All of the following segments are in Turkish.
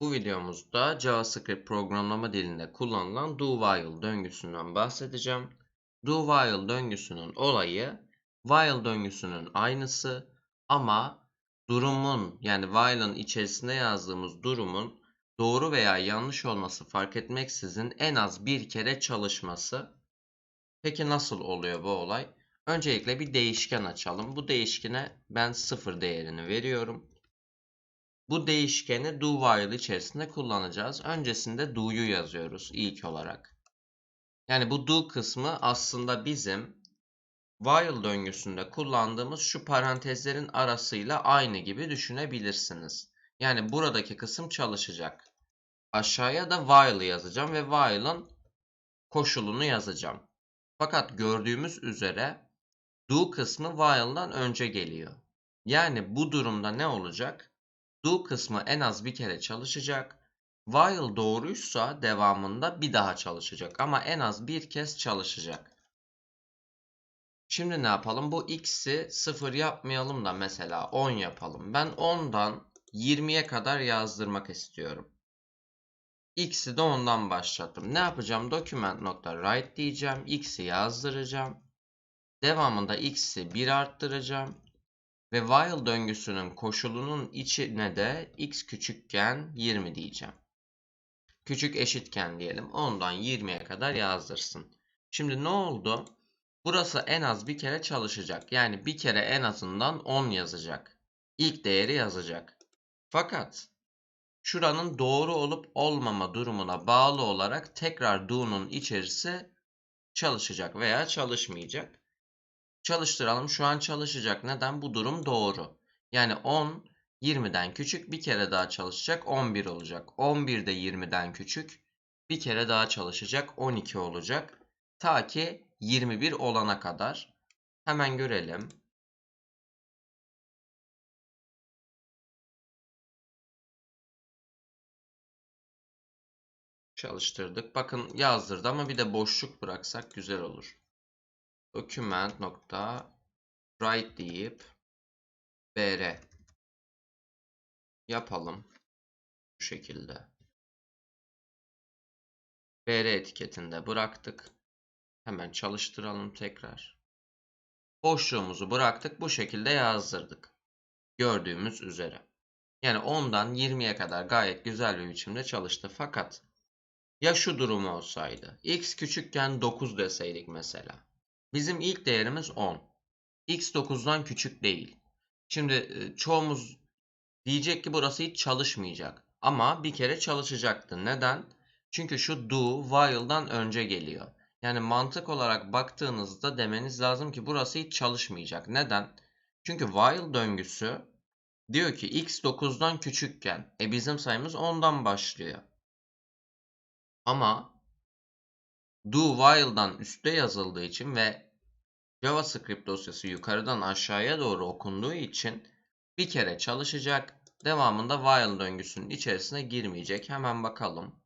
Bu videomuzda JavaScript programlama dilinde kullanılan do-while döngüsünden bahsedeceğim. Do-while döngüsünün olayı while döngüsünün aynısı ama durumun yani while'ın içerisinde yazdığımız durumun doğru veya yanlış olması fark etmeksizin en az bir kere çalışması. Peki nasıl oluyor bu olay? Öncelikle bir değişken açalım. Bu değişkene ben sıfır değerini veriyorum. Bu değişkeni do while içerisinde kullanacağız. Öncesinde do'yu yazıyoruz ilk olarak. Yani bu do kısmı aslında bizim while döngüsünde kullandığımız şu parantezlerin arasıyla aynı gibi düşünebilirsiniz. Yani buradaki kısım çalışacak. Aşağıya da while yazacağım ve while'ın koşulunu yazacağım. Fakat gördüğümüz üzere do kısmı while'dan önce geliyor. Yani bu durumda ne olacak? Do kısmı en az bir kere çalışacak. While doğruysa devamında bir daha çalışacak ama en az bir kez çalışacak. Şimdi ne yapalım? Bu x'i 0 yapmayalım da mesela 10 yapalım. Ben 10'dan 20'ye kadar yazdırmak istiyorum. X'i de 10'dan başlattım. Ne yapacağım? Document.write diyeceğim. X'i yazdıracağım. Devamında x'i 1 arttıracağım. Ve while döngüsünün koşulunun içine de x küçükken 20 diyeceğim. Küçük eşitken diyelim 10'dan 20'ye kadar yazdırsın. Şimdi ne oldu? Burası en az bir kere çalışacak. Yani bir kere en azından 10 yazacak. İlk değeri yazacak. Fakat şuranın doğru olup olmama durumuna bağlı olarak tekrar do'nun içerisi çalışacak veya çalışmayacak. Çalıştıralım. Şu an çalışacak. Neden? Bu durum doğru. Yani 10 20'den küçük bir kere daha çalışacak 11 olacak. 11 de 20'den küçük bir kere daha çalışacak 12 olacak. Ta ki 21 olana kadar. Hemen görelim. Çalıştırdık. Bakın yazdırdı ama bir de boşluk bıraksak güzel olur document nokta write deyip br yapalım bu şekilde. br etiketinde bıraktık. Hemen çalıştıralım tekrar. Boşluğumuzu bıraktık. Bu şekilde yazdırdık. Gördüğümüz üzere. Yani 10'dan 20'ye kadar gayet güzel bir biçimde çalıştı. Fakat ya şu durum olsaydı. X küçükken 9 deseydik mesela. Bizim ilk değerimiz 10. X 9'dan küçük değil. Şimdi e, çoğumuz diyecek ki burası hiç çalışmayacak. Ama bir kere çalışacaktı. Neden? Çünkü şu do while'dan önce geliyor. Yani mantık olarak baktığınızda demeniz lazım ki burası hiç çalışmayacak. Neden? Çünkü while döngüsü diyor ki x 9'dan küçükken e bizim sayımız 10'dan başlıyor. Ama do while'dan üstte yazıldığı için ve JavaScript dosyası yukarıdan aşağıya doğru okunduğu için bir kere çalışacak. Devamında while döngüsünün içerisine girmeyecek. Hemen bakalım.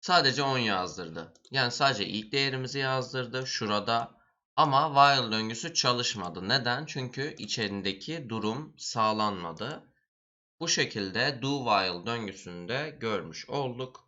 Sadece 10 yazdırdı. Yani sadece ilk değerimizi yazdırdı şurada. Ama while döngüsü çalışmadı. Neden? Çünkü içerideki durum sağlanmadı. Bu şekilde do while döngüsünü de görmüş olduk.